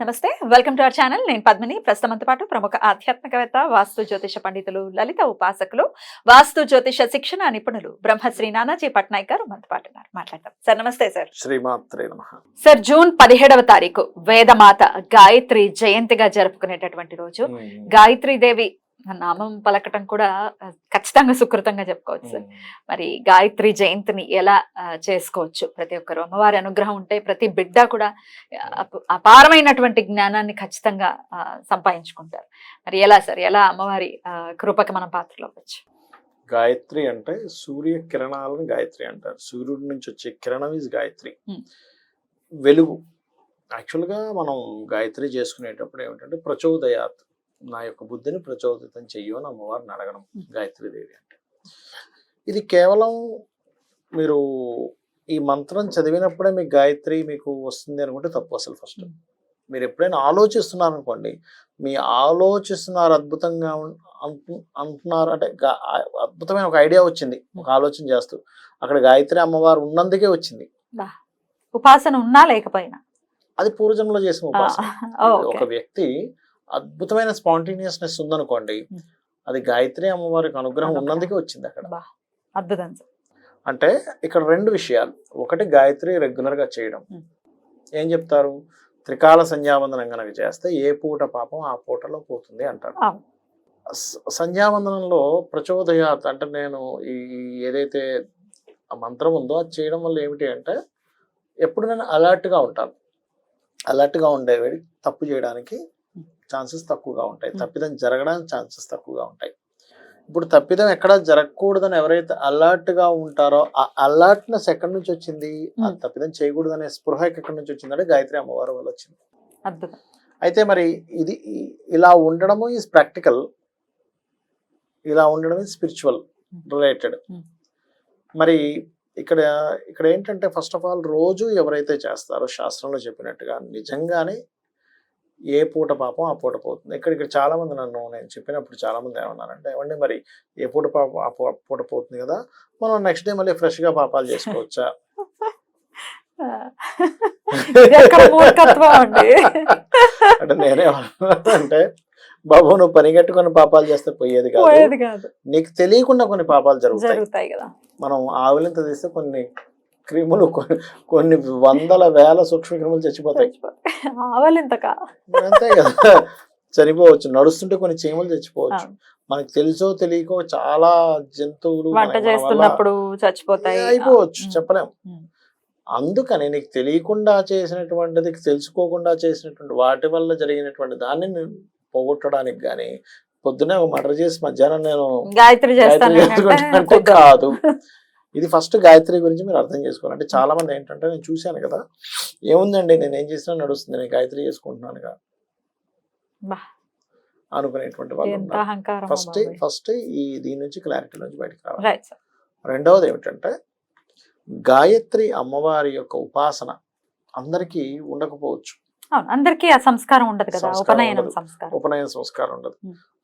నమస్తే welcome to our channel. నేను పద్మిని. ప్రస్తుతంతో పాటు ప్రముఖ ఆధ్యాత్మికవేత్త వాస్తు జ్యోతిష పండితులు లలిత ఉపాసకులు వాస్తు జ్యోతిష శిక్షణ నిపుణులు బ్రహ్మశ్రీ నానాజీ పట్నాయక్ గారు మనతో పాటు ఉన్నారు. మాట్లాడతాం సార్ నమస్తే సార్. శ్రీమాత్రే నమ. సార్ జూన్ పదిహేడవ తారీఖు వేదమాత గాయత్రి జయంతిగా జరుపుకునేటటువంటి రోజు. గాయత్రి దేవి నామం పలకటం కూడా ఖచ్చితంగా సుకృతంగా చెప్పుకోవచ్చు. సార్ మరి గాయత్రి జయంతిని ఎలా చేసుకోవచ్చు? ప్రతి ఒక్కరు అమ్మవారి అనుగ్రహం ఉంటే ప్రతి బిడ్డ కూడా అప- అపారమైనటువంటి జ్ఞానాన్ని ఖచ్చితంగా సంపాదించుకుంటారు. మరి ఎలా సార్? ఎలా అమ్మవారి కృపకి మనం పాత్రలు అవ్వచ్చు? గాయత్రి అంటే సూర్య కిరణాలను గాయత్రి అంటారు. సూర్యుడి నుంచి వచ్చే కిరణం ఇస్ గాయత్రి. వెలుగు. యాక్చువల్గా మనం గాయత్రి చేసుకునేటప్పుడు ఏమిటంటే ప్రచోదయాత్. నా యొక్క బుద్ధిని ప్రచోదితం చెయ్యు అని అమ్మవారిని అడగడం Hmm. గాయత్రి దేవి అంటే. ఇది కేవలం మీరు ఈ మంత్రం చదివినప్పుడే మీకు గాయత్రి మీకు వస్తుంది అనుకుంటే తప్పు అసలు ఫస్ట్. మీరు ఎప్పుడైనా ఆలోచిస్తున్నారు అనుకోండి మీ ఆలోచిస్తున్నారు అద్భుతంగా అంటున్నారు అంటే అద్భుతమైన ఒక ఐడియా వచ్చింది ఒక ఆలోచన చేస్తూ. అక్కడ గాయత్రి అమ్మవారు ఉన్నందుకే వచ్చింది. ఉపాసన ఉన్నా లేకపోయినా. అది పూర్వజన్మలో చేసిన ఉపాసన. ఒక. వ్యక్తి అద్భుతమైన స్పాంటేనియస్నెస్ ఉందనుకోండి. అది గాయత్రి అమ్మవారికి అనుగ్రహం. ఉన్నందుకే వచ్చింది అక్కడ. అద్భుతం అంటే ఇక్కడ రెండు విషయాలు. ఒకటి గాయత్రి రెగ్యులర్గా చేయడం. ఏం చెప్తారు? త్రికాల సంధ్యావందనం కనుక చేస్తే ఏ పూట పాపం ఆ పూటలో పోతుంది అంటారు. సంధ్యావందనంలో ప్రచోదయాత్ అంటే నేను ఈ ఏదైతే మంత్రం ఉందో అది చేయడం వల్ల ఏమిటి అంటే ఎప్పుడు నేను alert గా ఉంటాను. Alert గా ఉండేవి తప్పు చేయడానికి ఛాన్సెస్ తక్కువగా ఉంటాయి. తప్పిదం జరగడానికి ఛాన్సెస్ తక్కువగా ఉంటాయి. ఇప్పుడు తప్పిదం ఎక్కడ జరగకూడదని ఎవరైతే alert గా ఉంటారో ఆ అలర్ట్నెస్ ఎక్కడి నుంచి వచ్చింది? ఆ. తప్పిదం చేయకూడదనే స్పృహ ఎక్కడి నుంచి వచ్చిందంటే గాయత్రి అమ్మవారి వల్ల వచ్చింది. అయితే మరి ఇది ఇలా ఉండడము ఈజ్ ప్రాక్టికల్ ఇలా ఉండడం ఈజ్ స్పిరిచువల్ రిలేటెడ్. మరి ఇక్కడ ఇక్కడ ఏంటంటే ఫస్ట్ ఆఫ్ ఆల్ రోజు ఎవరైతే చేస్తారో శాస్త్రంలో చెప్పినట్టుగా నిజంగానే ఏ పూట పాపం ఆ పూట పోతుంది. ఇక్కడ ఇక్కడ చాలా మంది నన్ను నేను చెప్పినప్పుడు చాలా మంది ఏమన్నారంటే ఏమండి మరి ఏ పూట పాపం ఆ పూ- పూట పోతుంది కదా మనం నెక్స్ట్ డే మళ్ళీ ఫ్రెష్గా పాపాలు చేసుకోవచ్చా? అంటే నేనే అంటే బాబు నువ్వు పని కట్టుకొని పాపాలు చేస్తే పోయేది కాదు. నీకు తెలియకుండా కొన్ని పాపాలు జరుగుతాయి. మనం ఆవులింత తీస్తే కొన్ని క్రిములు కొన్ని వందల వేల సూక్ష్మ క్రిములు చచ్చిపోతాయి. ఆవలింతక అంతే కదా. చనిపోవచ్చు. నడుస్తుంటే కొన్ని చీమలు చచ్చిపోవచ్చు. మనకు తెలుసో తెలియకో చాలా జంతువులు వంట చేస్తున్నప్పుడు చచ్చిపోతాయి. అయిపోవచ్చు. ఉమ్. చెప్పలేం. ఉమ్. అందుకని నీకు తెలియకుండా చేసినటువంటిది తెలుసుకోకుండా చేసినటువంటి వాటి వల్ల జరిగినటువంటి దాన్ని నేను పోగొట్టడానికి కానీ పొద్దునే ఒక మర్డర్ చేసి మధ్యాహ్నం నేను గాయత్రి చేస్తాను కాదు. ఇది ఫస్ట్ గాయత్రి గురించి మీరు అర్థం చేసుకోవాలి. అంటే చాలా మంది ఏంటంటే నేను చూశాను కదా ఏముందండి నేను ఏం చేసినా నడుస్తుంది నేను గాయత్రి చేసుకుంటున్నానుగా బా. అనుకునేటువంటి వాళ్ళు ఫస్ట్ ఫస్ట్ ఈ దీని నుంచి క్లారిటీ నుంచి బయటకు రావాలి. రెండవది ఏమిటంటే గాయత్రి అమ్మవారి యొక్క ఉపాసన అందరికీ ఉండకపోవచ్చు. అవును అందరికీ ఆ సంస్కారం ఉండదు కదా ఉపనయనం. సంస్కారం. ఉపనయన సంస్కారం ఉండదు.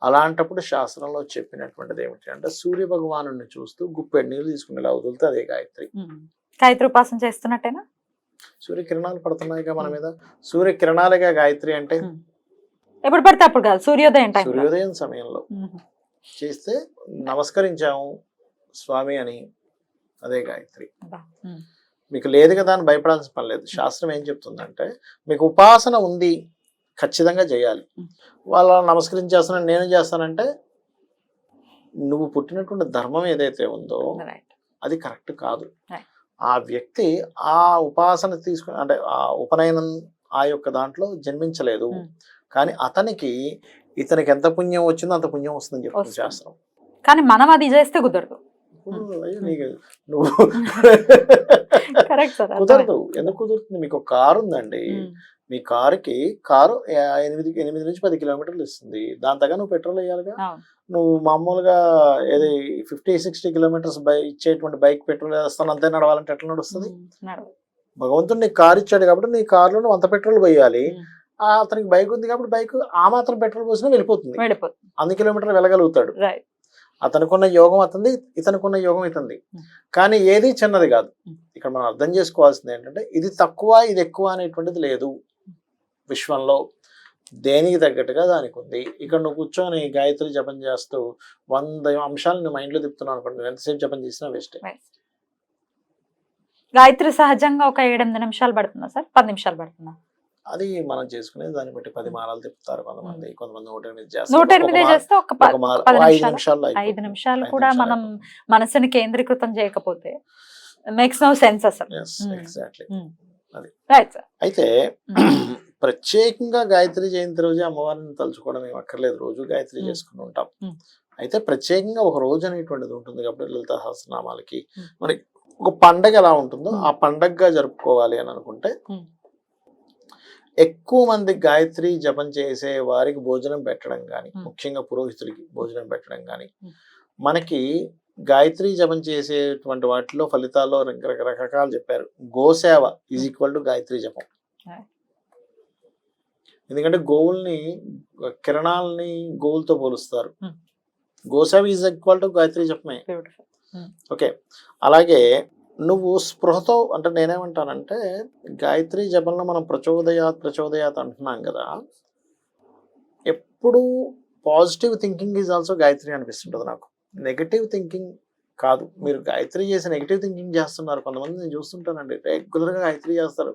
అలాంటప్పుడు శాస్త్రంలో చెప్పినటువంటిది ఏమిటి అంటే సూర్య భగవాను చూస్తూ గుప్పెడు నీళ్ళు తీసుకుని ఇలా వదిలితే అదే గాయత్రి. గాయత్రి ఉపాసన చేస్తున్నట్టేనా? సూర్య కిరణాలు పడుతున్నాయిగా మన మీద. సూర్య కిరణాలుగా గాయత్రి అంటే. ఎప్పుడు పడితే అప్పుడు కాదు సూర్యోదయం సూర్యోదయం సమయంలో. చేస్తే నమస్కరించాము స్వామి అని అదే గాయత్రి. మీకు లేదు కదా అని భయపడాల్సిన పని లేదు శాస్త్రం ఏం చెప్తుందంటే మీకు ఉపాసన ఉంది ఖచ్చితంగా చేయాలి. వాళ్ళ నమస్కరించేస్తానని నేను చేస్తానంటే నువ్వు పుట్టినటువంటి ధర్మం ఏదైతే ఉందో అది కరెక్ట్ కాదు. ఆ వ్యక్తి ఆ ఉపాసన తీసుకుని అంటే ఆ ఉపనయనం ఆ యొక్క దాంట్లో జన్మించలేదు Mm. కానీ అతనికి ఇతనికి ఎంత పుణ్యం వచ్చిందో అంత పుణ్యం వస్తుందని చెప్తుంది వస్తుంది. శాస్త్రం కానీ మనం అది చేస్తే కుదరదు నీకు- నువ్వు కుదరదు. ఎందుకు కుదురుతుంది? మీకు ఒక కారు ఉందండి మీ కారుకి కారు ఆ, ఎనిమిది ఎనిమిది నుంచి పది కిలోమీటర్లు ఇస్తుంది. దాని తగ్గ నువ్వు పెట్రోల్ వేయాలిగా. నువ్వు మామూలుగా ఏది ఫిఫ్టీ సిక్స్టీ కిలోమీటర్స్ బై ఇచ్చేటువంటి బైక్ పెట్రోల్ వేస్తాను. అంతే నడవాలంటే ఎట్లా నడుస్తుంది. భగవంతుడు నీకు కారు ఇచ్చాడు కాబట్టి నీ కారులో నువ్వు అంత పెట్రోల్ పోయాలి. అతనికి బైక్ ఉంది కాబట్టి బైక్ ఆ మాత్రం పెట్రోల్ పోసినా వెళ్ళిపోతుంది. అన్ని కిలోమీటర్లు వెళ్ళగలుగుతాడు. రైట్ అతనుకున్న యోగం అతనిది ఇతనుకున్న యోగం ఇతంది. కానీ ఏది చిన్నది కాదు. ఇక్కడ మనం అర్థం చేసుకోవాల్సింది ఏంటంటే ఇది తక్కువ ఇది ఎక్కువ అనేటువంటిది లేదు. విశ్వంలో దేనికి తగ్గట్టుగా దానికి ఉంది. ఇక్కడ నువ్వు కూర్చొని గాయత్రి జపం చేస్తూ వంద అంశాలు నువ్వు మైండ్లో తిప్పుతున్నావు అనుకోండి నువ్వు ఎంతసేపు జపం చేసినా వేస్ట్. గాయత్రి సహజంగా ఒక ఏడెనిమిది నిమిషాలు పడుతుందా సార్? పది నిమిషాలు పడుతుందా? అది మనం చేసుకునే దాన్ని బట్టి పది మాలలు తిప్పుతారు కొంతమంది కొంతమంది నూట ఎనిమిది చేస్తారు నూట ఎనిమిది చేస్తే ఒక ఐదు నిమిషాలు ఐదు. నిమిషాలు కూడా మనం. మనసుని కేంద్రీకృతం చేయకపోతే మేక్స్ నో సెన్స్ అసలు సార్ అయితే ప్రత్యేకంగా గాయత్రి జయంతి రోజు అమ్మవారిని తలుచుకోవడం ఏం అక్కర్లేదు రోజు గాయత్రి. చేసుకుని ఉంటాం. అయితే ప్రత్యేకంగా ఒక రోజు అనేటువంటిది ఉంటుంది కాబట్టి లలిత సహస్రనామాలకి. మనకి ఒక పండగ ఎలా ఉంటుందో. ఆ పండగగా జరుపుకోవాలి అని అనుకుంటే. ఎక్కువ మంది గాయత్రి జపం చేసే వారికి భోజనం పెట్టడం కానీ. ముఖ్యంగా పురోహితులకి భోజనం పెట్టడం కానీ. మనకి గాయత్రి జపం చేసేటువంటి వాటిలో ఫలితాల్లో రక- రకరకాలు చెప్పారు గోసేవ ఈజ్ ఈక్వల్ టు గాయత్రి జపం. ఎందుకంటే గోవుల్ని కిరణాలని గోవులతో పోలుస్తారు. గోసేవ ఈజ్ ఈక్వల్ టు గాయత్రి జపమే ఓకే అలాగే నువ్వు స్పృహతో అంటే నేనేమంటానంటే గాయత్రి జపంలో మనం ప్రచోదయాత్ ప్రచోదయాత్ అంటున్నాం కదా ఎప్పుడు positive thinking is also Gayatri అనిపిస్తుంటుంది నాకు. నెగటివ్ థింకింగ్ కాదు. మీరు గాయత్రి చేసి నెగటివ్ థింకింగ్ చేస్తున్నారు. కొంతమంది నేను చూస్తుంటానండి. రెగ్యులర్గా గాయత్రి చేస్తారు.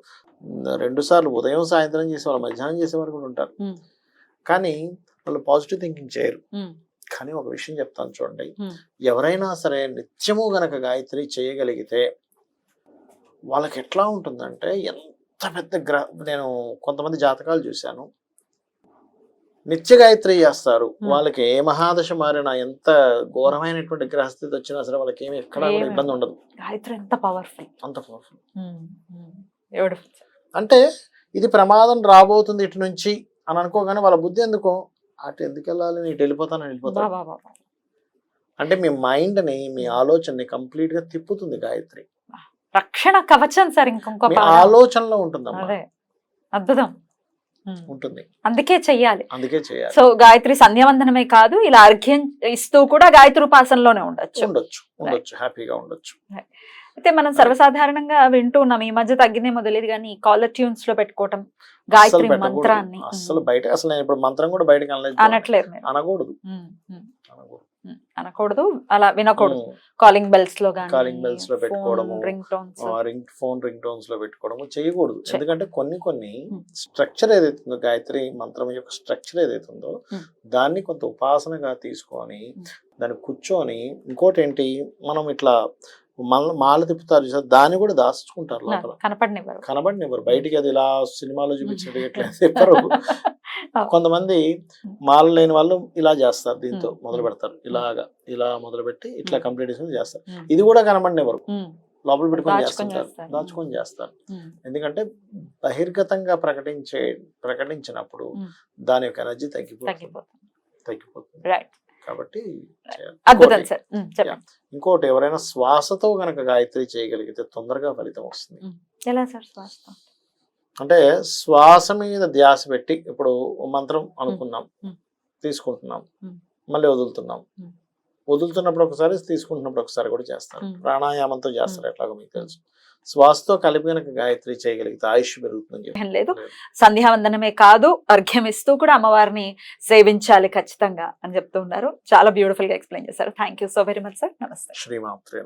రెండు సార్లు ఉదయం సాయంత్రం చేసేవాళ్ళు మధ్యాహ్నం చేసేవారు కూడా ఉంటారు. కానీ వాళ్ళు పాజిటివ్ థింకింగ్ చేయరు. కానీ ఒక విషయం చెప్తాను చూడండి. ఎవరైనా సరే నిత్యము గనక గాయత్రి చేయగలిగితే వాళ్ళకి ఎట్లా ఉంటుందంటే ఎంత పెద్ద గ్రహ నేను కొంతమంది జాతకాలు చూశాను. నిత్య గాయత్రి చేస్తారు. వాళ్ళకి ఏ మహాదశ మారినా ఎంత ఘోరమైనటువంటి గ్రహస్థితి వచ్చినా సరే వాళ్ళకి ఏమి ఎక్కడ కూడా ఇబ్బంది ఉండదు. గాయత్రి ఎంత పవర్ఫుల్ అంత పవర్ఫుల్ అంటే ఇది ప్రమాదం రాబోతుంది ఇటు నుంచి అని అనుకోగానే వాళ్ళ బుద్ధి ఎందుకో? అటు ఎందుకు వెళ్ళాలి నేను ఇటు వెళ్ళిపోతాను వెళ్ళిపోతాను. అంటే మీ మైండ్ని మీ ఆలోచనని కంప్లీట్గా తిప్పుతుంది గాయత్రి. రక్షణ కవచం సార్ ఇంకొక. ఆలోచనలో ఉంటుందమ్మా. అదే. అద్భుతం. ఉంటుంది. అందుకే చెయ్యాలి. అందుకే చేయాలి సో గాయత్రి సంధ్యావందనమే కాదు ఇలా అర్ఘ్యం ఇస్తూ కూడా గాయత్రి ఉపాసనలోనే ఉండొచ్చు. ఉండొచ్చు ఉండొచ్చు. హ్యాపీగా ఉండొచ్చు. అయితే మనం సర్వసాధారణంగా వింటూ ఉన్నాం ఈ మధ్య తగ్గిందేమో తెలియదు కానీ కాలర్ ట్యూన్స్లో పెట్టుకోవటం గాయత్రి. మంత్రాన్ని అస్సలు బయట అసలు నేను ఇప్పుడు మంత్రం కూడా బయటకు అనలేదు అనట్లేదు అనకూడదు అనకూడదు అలా వినకూడదు. కాలింగ్ బెల్స్లో Calling bells లో పెట్టుకోవడము. Ring tones ring phone ring టోన్స్లో పెట్టుకోవడము చేయకూడదు ఎందుకంటే కొన్ని కొన్ని. స్ట్రక్చర్ ఏదైతే ఉందో గాయత్రి మంత్రం యొక్క స్ట్రక్చర్ ఏదైతే ఉందో Hmm. దాన్ని కొంత ఉపాసనగా తీసుకొని. దాన్ని కూర్చొని ఇంకోటి ఏంటి మనం ఇట్లా మళ్ళీ మాల తిప్పుతారు చూసారు దాన్ని కూడా దాచుకుంటారు లోపల. కనపడనివ్వరు. కనబడినివ్వరు బయటికి అది ఇలా సినిమాలో చూపించినట్టు తిప్పరు కొంతమంది మాల లేని వాళ్ళు ఇలా చేస్తారు దీంతో. మొదలు పెడతారు. ఇలాగా ఇలా మొదలు పెట్టి ఇట్లా. కంప్లీట్ చేసుకుని చేస్తారు. ఇది కూడా కనబడినెవరు ఉమ్, లోపల పెట్టుకొని చేస్తుంటారు. చేస్తారు. దాచుకొని చేస్తారు. ఎందుకంటే బహిర్గతంగా ప్రకటించే ప్రకటించినప్పుడు. దాని యొక్క ఎనర్జీ తగ్గిపోతుంది. తగ్గిపోతుంది. తగ్గిపోతుంది. రైట్ కాబట్టి. అద్భుతం ఇంకోటి- సార్ ఇంకోటి ఎవరైనా శ్వాసతో గనక గాయత్రి చేయగలిగితే తొందరగా ఫలితం వస్తుంది ఎలా సార్ శ్వాస అంటే శ్వాస మీద ధ్యాస పెట్టి ఇప్పుడు మంత్రం అనుకున్నాం. తీసుకుంటున్నాం. మళ్ళీ వదులుతున్నాం. వదులుతున్నప్పుడు ఒకసారి తీసుకుంటున్నప్పుడు ఒకసారి కూడా Hmm. ప్రాణాయామంతో చేస్తారు ఎట్లాగో మీకు తెలుసు. శ్వాసతో కలిపి కనుక గాయత్రి చేయగలిగితే ఆయుష్ పెరుగుతుందని ఏం లేదు. సంధ్యావందనమే కాదు అర్ఘ్యం ఇస్తూ కూడా అమ్మవారిని సేవించాలి ఖచ్చితంగా అని చెప్తూ ఉన్నారు. చాలా బ్యూటిఫుల్గా ఎక్స్ప్లెయిన్ చేశారు. Thank you so very much sir నమస్తే. శ్రీమాత్రే